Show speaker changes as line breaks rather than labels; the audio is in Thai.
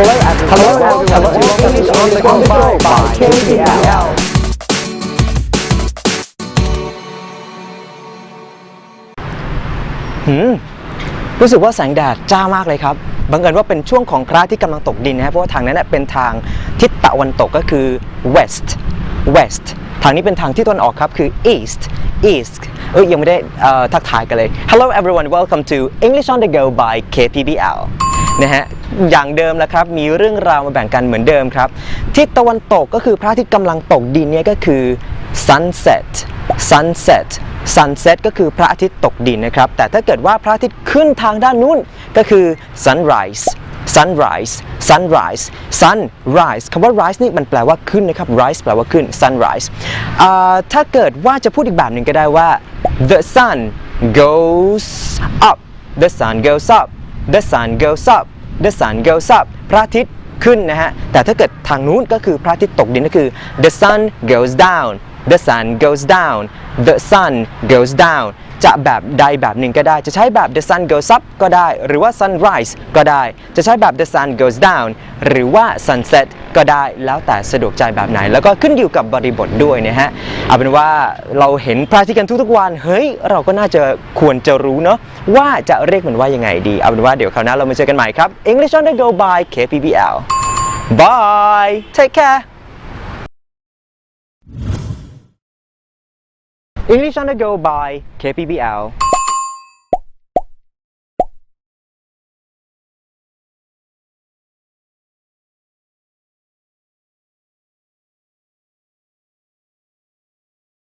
Hello everyone. Hello everyone. to English on the go by by KBL. หืมรู้สึกว่าแสงแดดจ้ามากเลยครับ บังเอิญว่าเป็นช่วงของพระอาที่กำลังตกดินนะครับเพราะว่าทางนั้นนะเป็นทางทิศตะวันตกก็คือ west west ทางนี้เป็นทางที่ตะวันออกครับคือ east east เอ้ยยังไม่ได้ทักทายกันเลย Hello everyone welcome to English on the go by KPBL นะฮะอย่างเดิมแล้วครับมีเรื่องราวมาแบ่งกันเหมือนเดิมครับทิศตะวันตกก็คือพระอาทิตย์กำลังตกดินเนี่ยก็คือ sunset sunset sunset ก็คือพระอาทิตย์ตกดินนะครับ แต่ถ้าเกิดว่าพระอาทิตย์ขึ้นทางด้านนู้นก็คือ sunrise sunrise sunrise sunrise คำว่า rise นี่มันแปลว่าขึ้นนะครับ rise แปลว่าขึ้น sunrise ถ้าเกิดว่าจะพูดอีกแบบหนึ่งก็ได้ว่า the sun goes up the sun goes up the sun goes up the sun goes up พระอาทิตย์ขึ้นนะฮะ แต่ถ้าเกิดทางนู้นก็คือพระอาทิตย์ตกดินก็คือ the sun goes down the sun goes down the sun goes down จะแบบใดแบบหนึ่งก็ได้ จะใช้แบบ the sun goes up ก็ได้ หรือว่า sunrise ก็ได้ จะใช้แบบ the sun goes down หรือว่า sunset ก็ได้ แล้วแต่สะดวกใจแบบไหน แล้วก็ขึ้นอยู่กับบริบทด้วยนะฮะ เอาเป็นว่าเราเห็นพระอาทิตย์กันทุกๆวัน เฮ้ย เราก็น่าจะควรจะรู้เนาะว่าจะเรียกมันว่ายังไงดี เอาเป็นว่าเดี๋ยวคราวหน้าเรามาเจอกันใหม่ครับ English on the go by KPBL Bye take care English on the go by KPBL